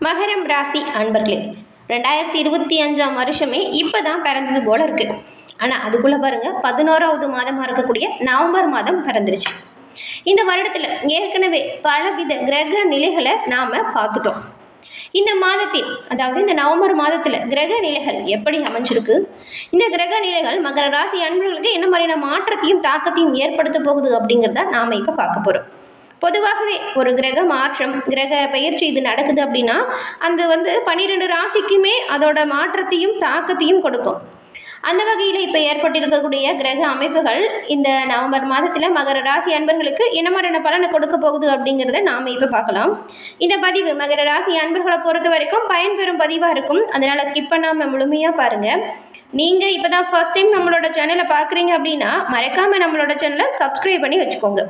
மகரம் ராசி அன்பர்களே ரெண்டாயிரத்தி இருபத்தி அஞ்சாம் வருஷமே இப்போ தான் பிறந்தது போல இருக்குது ஆனால் அதுக்குள்ளே பாருங்கள் பதினோராவது மாதமாக இருக்கக்கூடிய நவம்பர் மாதம் பிறந்துருச்சு. இந்த வருடத்தில் ஏற்கனவே பலவித கிரக நிலைகளை நாம் பார்த்துட்டோம். இந்த மாதத்தில் அதாவது இந்த நவம்பர் மாதத்தில் கிரக நிலைகள் எப்படி அமைஞ்சிருக்கு? இந்த கிரக நிலைகள் மகர ராசி அன்பர்களுக்கு என்ன மாதிரியான மாற்றத்தையும் தாக்கத்தையும் ஏற்படுத்த போகுது அப்படிங்கிறத நாம் இப்போ பார்க்க போகிறோம் பொதுவாகவே ஒரு கிரக மாற்றம் கிரக பயிற்சி இது நடக்குது அப்படின்னா அந்த வந்து பன்னிரெண்டு ராசிக்குமே அதோட மாற்றத்தையும் தாக்கத்தையும் கொடுக்கும். அந்த வகையில் இப்போ ஏற்பட்டிருக்கக்கூடிய கிரக அமைப்புகள் இந்த நவம்பர் மாதத்தில் மகர ராசி அன்பர்களுக்கு என்ன மாதிரியான பலனை கொடுக்க போகுது அப்படிங்கிறத நாம் இப்போ பார்க்கலாம். இந்த பதிவு மகர ராசி அன்பர்களை பொறுத்த வரைக்கும் பயன்பெறும் பதிவாக இருக்கும். அதனால் ஸ்கிப் பண்ணாமல் முழுமையாக பாருங்கள் நீங்கள் இப்போ தான் ஃபஸ்ட் டைம் நம்மளோட சேனலை பார்க்குறீங்க அப்படின்னா மறக்காமல் நம்மளோட சேனலை சப்ஸ்கிரைப் பண்ணி வச்சுக்கோங்க.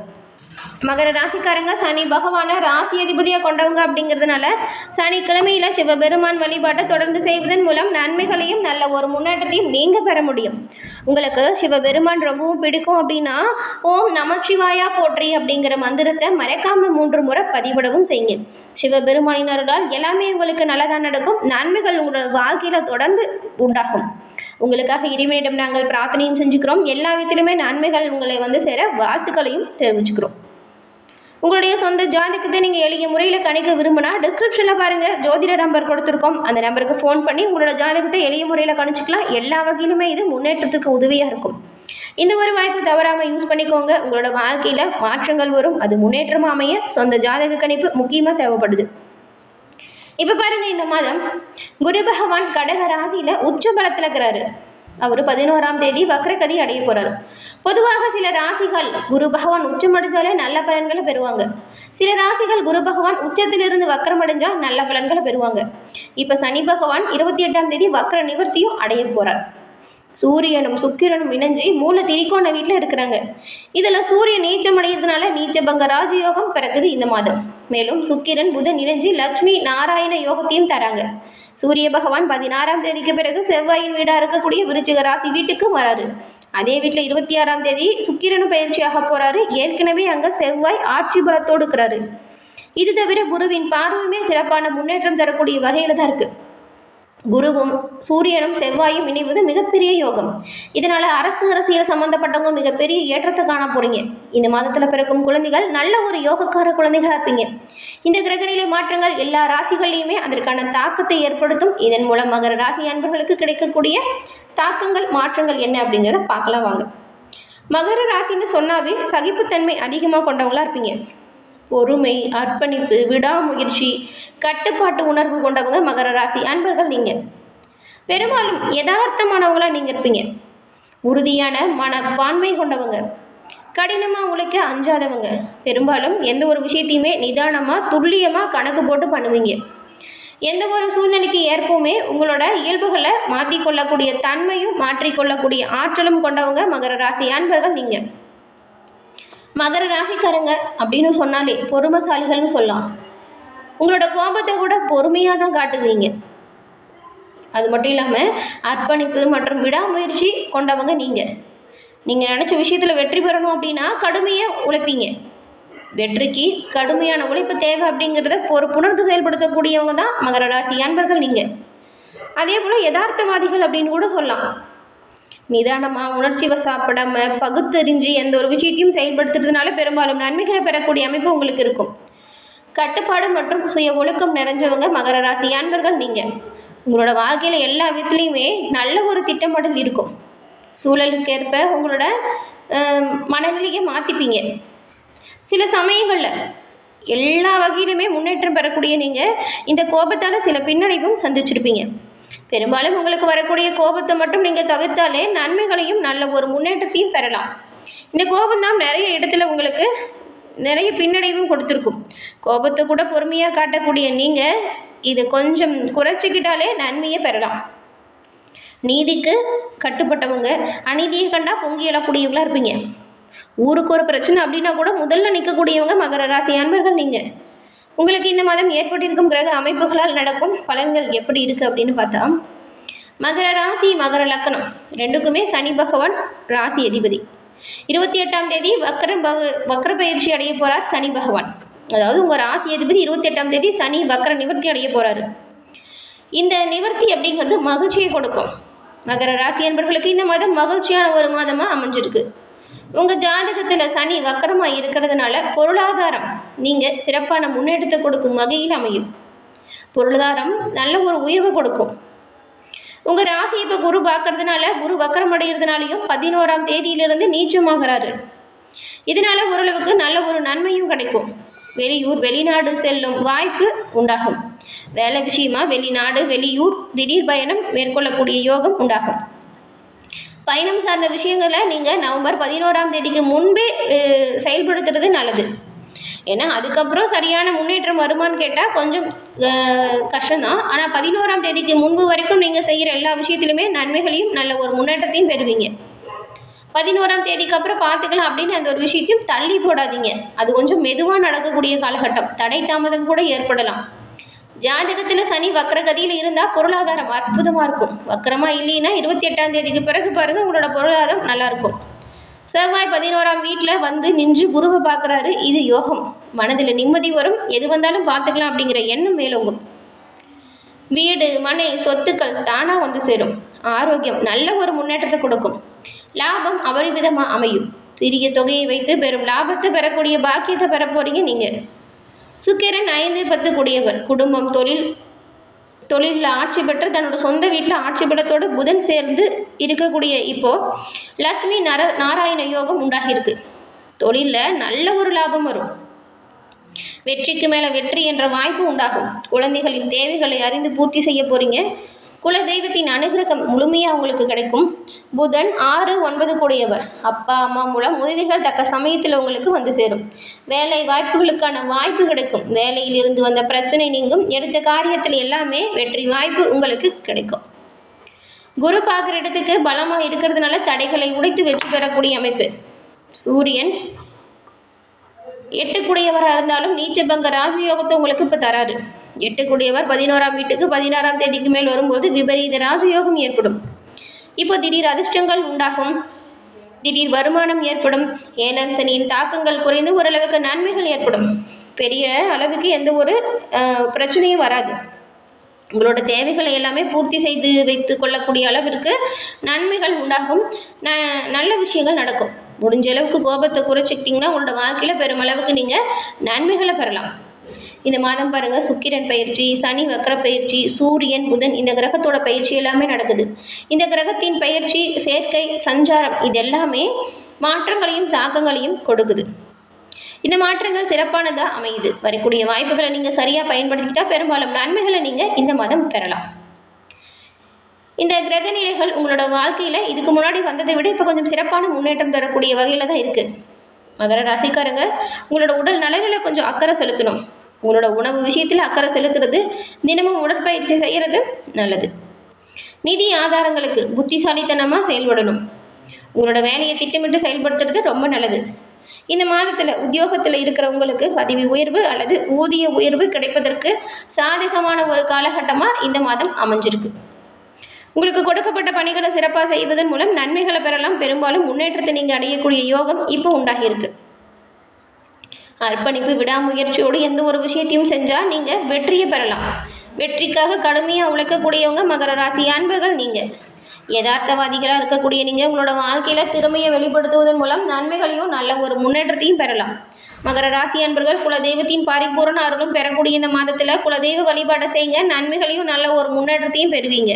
மகர ராசிக்காரங்க சனி பகவானை ராசி அதிபதியாக கொண்டவங்க அப்படிங்கிறதுனால சனிக்கிழமையில் சிவபெருமான் வழிபாட்டை தொடர்ந்து செய்வதன் மூலம் நன்மைகளையும் நல்ல ஒரு முன்னேற்றத்தையும் நீங்கள் பெற முடியும். உங்களுக்கு சிவபெருமான் ரொம்பவும் பிடிக்கும் அப்படின்னா ஓம் நமச்சிவாயா போற்றி அப்படிங்கிற மந்திரத்தை மறைக்காமல் மூன்று முறை பதிவிடவும் செய்யுங்க. சிவபெருமானின் அருளால் எல்லாமே உங்களுக்கு நல்லதாக நடக்கும் நன்மைகள் உங்களோட வாழ்க்கையில் தொடர்ந்து உண்டாகும். உங்களுக்காக இறைவனிடம் நாங்கள் பிரார்த்தனையும் செஞ்சுக்கிறோம். எல்லா விதத்திலுமே நன்மைகள் உங்களை வந்து சேர வாழ்த்துக்களையும் தெரிவிச்சுக்கிறோம். உங்களுடைய சொந்த ஜாதகத்தை நீங்கள் எளிய முறையில் கணிக்க விரும்பினா டிஸ்கிரிப்ஷனில் பாருங்கள் ஜோதிட நம்பர் கொடுத்துருக்கோம். அந்த நம்பருக்கு ஃபோன் பண்ணி உங்களோட ஜாதகத்தை எளிய முறையில் கணிச்சிக்கலாம். எல்லா வகையிலுமே இது முன்னேற்றத்துக்கு உதவியாக இருக்கும். இந்த ஒரு வாய்ப்பு தவறாமல் யூஸ் பண்ணிக்கோங்க. உங்களோட வாழ்க்கையில் மாற்றங்கள் வரும். அது முன்னேற்றமாக அமைய சொந்த ஜாதக கணிப்பு முக்கியமாக தேவைப்படுது. இப்போ பாருங்கள் இந்த மாதம் குரு பகவான் கடக ராசியில் உச்ச பலத்தில் இருக்கிறாரு. அவர் பதினோராம் தேதி வக்ரகதி அடைய போகிறார் பொதுவாக சில ராசிகள் குரு பகவான் உச்சமடைஞ்சாலே நல்ல பலன்களை பெறுவாங்க. சில ராசிகள் குரு பகவான் உச்சத்திலிருந்து வக்ரம் அடைஞ்சால் நல்ல பலன்களை பெறுவாங்க. இப்போ சனி பகவான் இருபத்தி எட்டாம் தேதி வக்ர நிவர்த்தியும் அடைய போகிறார் சூரியனும் சுக்கிரனும் இணைஞ்சு மூல திரிகோண வீட்டில் இருக்கிறாங்க. இதில் சூரியன் நீச்சம் அடைகிறதுனால நீச்சபங்க ராஜயோகம் பிறக்குது இந்த மாதம். மேலும் சுக்கிரன் புதன் இணைஞ்சு லக்ஷ்மி நாராயண யோகத்தையும் தராங்க. சூரிய பகவான் பதினாறாம் தேதிக்கு பிறகு செவ்வாயின் வீடாக இருக்கக்கூடிய விருச்சிக ராசி வீட்டுக்கு வராரு. அதே வீட்டில் இருபத்தி ஆறாம் தேதி சுக்கிரனும் பயிற்சியாக போகிறாரு ஏற்கனவே அங்கே செவ்வாய் ஆட்சி பலத்தோடு இருக்கிறாரு. இது தவிர குருவின் பார்வையுமே சிறப்பான முன்னேற்றம் தரக்கூடிய வகையில் தான் இருக்குது குருவும் சூரியனும் செவ்வாயும் இணைவது மிகப்பெரிய யோகம். இதனால் அரசு அரசியல் சம்மந்தப்பட்டவங்க மிகப்பெரிய ஏற்றத்தை காண போகிறீங்க இந்த மாதத்தில் பிறக்கும் குழந்தைகள் நல்ல ஒரு யோகக்கார குழந்தைகளாக இருப்பீங்க. இந்த கிரகநிலை மாற்றங்கள் எல்லா ராசிகள்லையுமே அதற்கான தாக்கத்தை ஏற்படுத்தும். இதன் மூலம் மகர ராசி அன்பர்களுக்கு கிடைக்கக்கூடிய தாக்கங்கள் மாற்றங்கள் என்ன அப்படிங்கிறத பார்க்கலாம் வாங்க. மகர ராசின்னு சொன்னாவே சகிப்புத்தன்மை அதிகமாக கொண்டவங்களா இருப்பீங்க. பொறுமை அர்ப்பணிப்பு விடாமுயற்சி கட்டுப்பாட்டு உணர்வு கொண்டவங்க மகர ராசி அன்பர்கள் நீங்கள் பெரும்பாலும் யதார்த்தமானவங்களாக நீங்கள் இருப்பீங்க. உறுதியான மனப்பான்மை கொண்டவங்க. கடினமாக உழைக்க அஞ்சாதவங்க. பெரும்பாலும் எந்த ஒரு விஷயத்தையுமே நிதானமாக துல்லியமாக கணக்கு போட்டு பண்ணுவீங்க. எந்த ஒரு சூழ்நிலைக்கு ஏற்பவுமே உங்களோட இயல்புகளை மாற்றிக்கொள்ளக்கூடிய தன்மையும் மாற்றிக்கொள்ளக்கூடிய ஆற்றலும் கொண்டவங்க மகர ராசி அன்பர்கள் நீங்கள் மகர ராசிக்காரங்க அப்படின்னு சொன்னாலே பொறுமசாலிகள்னு சொல்லலாம். உங்களோட கோபத்தை கூட பொறுமையாக தான் காட்டுவீங்க. அது மட்டும் இல்லாமல் அர்ப்பணிப்பு மற்றும் விடாமுயற்சி கொண்டவங்க நீங்கள் நீங்கள் நினச்ச விஷயத்தில் வெற்றி பெறணும் அப்படின்னா கடுமையாக உழைப்பீங்க. வெற்றிக்கு கடுமையான உழைப்பு தேவை அப்படிங்கிறத பொறுப்புணர்ந்து செயல்படுத்தக்கூடியவங்க தான் மகர ராசி அன்பர்கள் நீங்கள் அதே போல் யதார்த்தவாதிகள் அப்படின்னு கூட சொல்லலாம். நிதானமாக உணர்ச்சி வசாப்படாமல் பகுத்தறிஞ்சு எந்த ஒரு விஷயத்தையும் செயல்படுத்துறதுனால பெரும்பாலும் நன்மைகளை பெறக்கூடிய அமைப்பு உங்களுக்கு இருக்கும். கட்டுப்பாடு மற்றும் சுய ஒழுக்கம் நிறைஞ்சவங்க மகர ராசி. அன்பர்கள் நீங்கள் உங்களோட வாழ்க்கையில் எல்லா விதத்துலேயுமே நல்ல ஒரு திட்டமிடல் இருக்கும். சூழலுக்கு ஏற்ப உங்களோட மனநிலையை மாற்றிப்பீங்க சில சமயங்களில் எல்லா வகையிலுமே முன்னேற்றம் பெறக்கூடிய நீங்கள் இந்த கோபத்தால் சில பின்னடைவும் சந்திச்சிருப்பீங்க. பெரும்பாலும் உங்களுக்கு வரக்கூடிய கோபத்தை மட்டும் நீங்கள் தவிர்த்தாலே நன்மைகளையும் நல்ல ஒரு முன்னேற்றத்தையும் பெறலாம். இந்த கோபம் தான் நிறைய இடத்துல உங்களுக்கு நிறைய பின்னடைவும் கொடுத்துருக்கும். கோபத்தை கூட பொறுமையாக காட்டக்கூடிய நீங்கள் இது கொஞ்சம் குறைச்சிக்கிட்டாலே நன்மையை பெறலாம். நீதிக்கு கட்டுப்பட்டவங்க அநீதியை கண்டா பொங்கி எழக்கூடியவங்களா இருப்பீங்க. ஊருக்கு ஒரு பிரச்சனை அப்படின்னா கூட முதல்ல நிற்கக்கூடியவங்க மகர ராசி அன்பர்கள் நீங்கள் உங்களுக்கு இந்த மாதம் ஏற்பட்டிருக்கும் கிரக அமைப்புகளால் நடக்கும் பலன்கள் எப்படி இருக்குது அப்படின்னு பார்த்தா மகர ராசி மகர லக்கணம். ரெண்டுக்குமே சனி பகவான் ராசி அதிபதி. இருபத்தி எட்டாம் தேதி வக்கர பக வக்கர பயிற்சி அடைய போகிறார் சனி பகவான். அதாவது உங்கள் ராசி அதிபதி இருபத்தெட்டாம் தேதி சனி வக்கர நிவர்த்தி அடைய போகிறாரு இந்த நிவர்த்தி அப்படிங்கிறது மகிழ்ச்சியை கொடுக்கும். மகர ராசி என்பவர்களுக்கு இந்த மாதம் மகிழ்ச்சியான ஒரு மாதமாக அமைஞ்சிருக்கு. உங்கள் ஜாதகத்தில் சனி வக்கரமாக இருக்கிறதுனால பொருளாதாரம் நீங்கள் சிறப்பான முன்னேற்றத்தை கொடுக்கும் வகையில் அமையும். பொருளாதாரம் நல்ல ஒரு உயர்வு கொடுக்கும். உங்கள் ராசி இப்போ குரு பார்க்கறதுனால குரு வக்கரம் அடைகிறதுனாலையும் பதினோராம் தேதியிலிருந்து நீச்சமாகிறாரு. இதனால ஓரளவுக்கு நல்ல ஒரு நன்மையும் கிடைக்கும். வெளியூர் வெளிநாடு செல்லும் வாய்ப்பு உண்டாகும். வேலை விஷயமா வெளிநாடு வெளியூர் திடீர் பயணம் மேற்கொள்ளக்கூடிய யோகம் உண்டாகும். பயணம் சார்ந்த விஷயங்களை நீங்கள் நவம்பர் பதினோராம் தேதிக்கு முன்பே செயல்படுத்துறது நல்லது. ஏன்னா அதுக்கப்புறம் சரியான முன்னேற்றம் வருமான்னு கேட்டால் கொஞ்சம் கஷ்டம்தான். ஆனால் பதினோராம் தேதிக்கு முன்பு வரைக்கும் நீங்கள் செய்கிற எல்லா விஷயத்திலுமே நன்மைகளையும் நல்ல ஒரு முன்னேற்றத்தையும் பெறுவீங்க. பதினோராம் தேதிக்கு அப்புறம் பார்த்துக்கலாம் அப்படின்னு அந்த ஒரு விஷயத்தையும் தள்ளி போடாதீங்க. அது கொஞ்சம் மெதுவாக நடக்கக்கூடிய காலகட்டம். தடை தாமதம் கூட ஏற்படலாம். ஜாதகத்தில் சனி வக்கரகதியில் இருந்தால் பொருளாதாரம் அற்புதமாக இருக்கும். வக்கரமாக இல்லைன்னா இருபத்தி எட்டாம் தேதிக்கு பிறகு பாருங்கள் உங்களோட பொருளாதாரம் நல்லாயிருக்கும் செவ்வாய் பதினோராம் வீட்டில் வந்து நின்று குருவை பார்க்குறாரு. இது யோகம். மனதில் நிம்மதி வரும். எது வந்தாலும் பார்த்துக்கலாம் அப்படிங்கிற எண்ணம் மேலோங்கும். வீடு மனை சொத்துக்கள் தானாக வந்து சேரும். ஆரோக்கியம் நல்ல ஒரு முன்னேற்றத்தை கொடுக்கும். லாபம் அபரிவிதமாக அமையும். சிறிய தொகையை வைத்து பெரும் லாபத்தை பெறக்கூடிய பாக்கியத்தை பெற போகிறீங்க நீங்கள் சுக்கிரன் ஐந்து பத்து கூடியவர். குடும்பம் தொழில் தொழிலில் ஆட்சி பெற்று தன்னோட சொந்த வீட்டில் ஆட்சி பலத்தோடு புதன் சேர்ந்து இருக்கக்கூடிய இப்போது லட்சுமி நர நாராயண யோகம் உண்டாகியிருக்கு தொழிலில் நல்ல ஒரு லாபம் வரும். வெற்றிக்கு மேலே வெற்றி என்ற வாய்ப்பு உண்டாகும். குழந்தைகளின் தேவைகளை அறிந்து பூர்த்தி செய்ய போறீங்க. குல தெய்வத்தின் அனுகிரகம் முழுமையாக உங்களுக்கு கிடைக்கும். புதன் ஆறு ஒன்பது கூடியவர். அப்பா அம்மா மூலம் உதவிகள் தக்க சமயத்தில் உங்களுக்கு வந்து சேரும். வேலை வாய்ப்புகளுக்கான வாய்ப்பு கிடைக்கும். வேலையில் இருந்து வந்த பிரச்சனை நீங்கும். எடுத்த காரியத்தில் எல்லாமே வெற்றி வாய்ப்பு உங்களுக்கு கிடைக்கும். குரு பார்க்குற இடத்துக்கு பலமாக இருக்கிறதுனால தடைகளை உடைத்து வெற்றி பெறக்கூடிய அமைப்பு. சூரியன் எட்டுக்குடையவராக இருந்தாலும் நீச்சபங்க ராஜயோகத்தை உங்களுக்கு இப்போ தராரு. எட்டுக்குடையவர் பதினோராம் வீட்டுக்கு பதினாறாம் தேதிக்கு மேல் வரும்போது விபரீத ராஜயோகம் ஏற்படும். இப்போ திடீர் அதிர்ஷ்டங்கள் உண்டாகும். திடீர் வருமானம் ஏற்படும். ஏழர் சனியின் தாக்கங்கள் குறைந்து ஓரளவுக்கு நன்மைகள் ஏற்படும். பெரிய அளவுக்கு எந்த ஒரு பிரச்சனையும் வராது. உங்களோட தேவைகளை எல்லாமே பூர்த்தி செய்து வைத்து கொள்ளக்கூடிய அளவிற்கு நன்மைகள் உண்டாகும். ந நல்ல விஷயங்கள் நடக்கும். முடிஞ்ச அளவுக்கு கோபத்தை குறைச்சிக்கிட்டிங்கன்னா உங்களோட வாழ்க்கையில் பெருமளவுக்கு நீங்கள் நன்மைகளை பெறலாம். இந்த மாதம் பாருங்கள் சுக்கிரன் பயிற்சி சனி வக்கர பயிற்சி சூரியன் புதன் இந்த கிரகத்தோட பயிற்சி எல்லாமே நடக்குது. இந்த கிரகத்தின் பயிற்சி சேர்க்கை சஞ்சாரம் இது எல்லாமே மாற்றங்களையும் தாக்கங்களையும் கொடுக்குது. இந்த மாற்றங்கள் சிறப்பானதாக அமையுது. வரக்கூடிய வாய்ப்புகளை நீங்கள் சரியாக பயன்படுத்திக்கிட்டால் பெரும்பாலும் நன்மைகளை நீங்கள் இந்த மாதம் பெறலாம். இந்த கிரக நிலைகள் உங்களோட வாழ்க்கையில் இதுக்கு முன்னாடி வந்ததை விட இப்போ கொஞ்சம் சிறப்பான முன்னேற்றம் தரக்கூடிய வகையில் தான் இருக்குது மகர ராசிக்காரங்க உங்களோட உடல் நலனில் கொஞ்சம் அக்கறை செலுத்தணும். உங்களோட உணவு விஷயத்தில் அக்கறை செலுத்துறது தினமும் உடற்பயிற்சி செய்கிறது நல்லது. நிதி ஆதாரங்களுக்கு புத்திசாலித்தனமாக செயல்படணும். உங்களோட வேலையை திட்டமிட்டு செயல்படுத்துறது ரொம்ப நல்லது. இந்த மாதத்தில் உத்தியோகத்தில் இருக்கிறவங்களுக்கு பதவி உயர்வு அல்லது ஊதிய உயர்வு கிடைப்பதற்கு சாதகமான ஒரு காலகட்டமாக இந்த மாதம் அமைஞ்சிருக்கு. உங்களுக்கு கொடுக்கப்பட்ட பணிகளை சிறப்பாக செய்வதன் மூலம் நன்மைகளை பெறலாம். பெரும்பாலும் முன்னேற்றத்தை நீங்கள் அடையக்கூடிய யோகம் இப்போ உண்டாகியிருக்கு. அர்ப்பணிப்பு விடாமுயற்சியோடு எந்த ஒரு விஷயத்தையும் செஞ்சால் நீங்கள் வெற்றியை பெறலாம். வெற்றிக்காக கடுமையாக உழைக்கக்கூடியவங்க மகர ராசி அன்பர்கள் நீங்கள் யதார்த்தவாதிகளாக இருக்கக்கூடிய நீங்கள் உங்களோட வாழ்க்கையில் திறமையை வெளிப்படுத்துவதன் மூலம் நன்மைகளையும் நல்ல ஒரு முன்னேற்றத்தையும் பெறலாம். மகர ராசி அன்பர்கள் குலதெய்வத்தின் பரிபூரண அருளும் பெறக்கூடிய இந்த மாதத்தில் குலதெய்வ வழிபாடை செய்யுங்க நன்மைகளையும் நல்ல ஒரு முன்னேற்றத்தையும் பெறுவீங்க.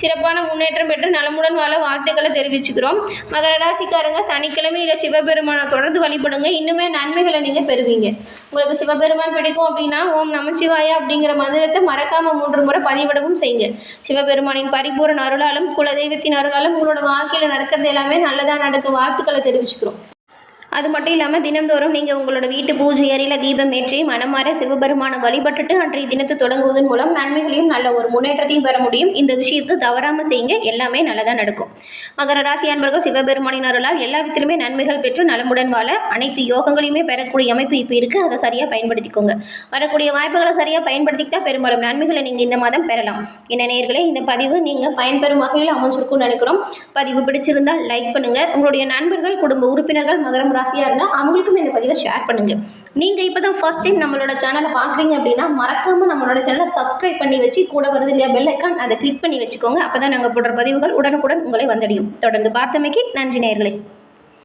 சிறப்பான முன்னேற்றம் பெற்று நலமுடன் வாழ வாழ்த்துக்களை தெரிவிச்சுக்கிறோம். மகர ராசிக்காரங்க சனிக்கிழமையில் சிவபெருமானை தொடர்ந்து வழிபடுங்க. இன்னுமே நன்மைகளை நீங்கள் பெறுவீங்க. உங்களுக்கு சிவபெருமான் பிடிக்கும் அப்படின்னா ஓம் நமச்சிவாயா அப்படிங்கிற மந்திரத்தை மறக்காமல் மூன்று முறை பதிவிடவும் செய்யுங்க. சிவபெருமானின் பரிபூரண அருளாலும் குலதெய்வ குலதெய்வத்தின் அருளாலும் உங்களோட வாழ்க்கையில் நடக்கிறது எல்லாமே நல்லதாக நடக்க வாழ்த்துக்களை தெரிவிச்சுக்கிறோம். அது மட்டும் இல்லாமல் தினந்தோறும் நீங்கள் உங்களோட வீட்டு பூஜை அறையில் தீபம் ஏற்றி மனமாற சிவபெருமானை வழிபட்டுட்டு அன்றைய தினத்தை தொடங்குவதன் மூலம் நன்மைகளையும் நல்ல ஒரு முன்னேற்றத்தையும் பெற முடியும். இந்த விஷயத்தை தவறாமல் செய்யுங்க. எல்லாமே நல்லதாக நடக்கும். மகர ராசி அன்பர்கள் சிவபெருமானின் அருளால் எல்லா விதத்திலுமே நன்மைகள் பெற்று நலமுடன் வாழ அனைத்து யோகங்களையுமே பெறக்கூடிய அமைப்பு இப்போ இருக்குது அதை சரியாக பயன்படுத்திக்கோங்க. வரக்கூடிய வாய்ப்புகளை சரியாக பயன்படுத்திக்கிட்டா பெரும்பாலும் நன்மைகளை நீங்கள் இந்த மாதம் பெறலாம். என்ன நேர்களே இந்த பதிவு நீங்கள் பயன்பெறும் வகையில் அமைஞ்சிருக்கும்னு நினைக்கிறோம். பதிவு பிடிச்சிருந்தால் லைக் பண்ணுங்கள் உங்களுடைய நண்பர்கள் குடும்ப உறுப்பினர்கள் மகரம் ராசி ராசியாக இருந்தால் அவங்களுக்கும் இந்த பதிவை ஷேர் பண்ணுங்கள் நீங்கள் இப்போ தான் ஃபர்ஸ்ட் டைம் நம்மளோட சேனலை பார்க்குறீங்க அப்படின்னா மறக்காமல் நம்மளோட சேனலை சப்ஸ்கிரைப் பண்ணி வச்சு கூட வருது இல்லையா பெல் ஐக்கான் அதை கிளிக் பண்ணி வச்சுக்கோங்க. அப்போ தான் நாங்கள் போடுற பதிவுகள் உடனுக்குடன் உங்களை வந்தடையும். தொடர்ந்து பார்த்தமைக்கு நன்றி நேர்களை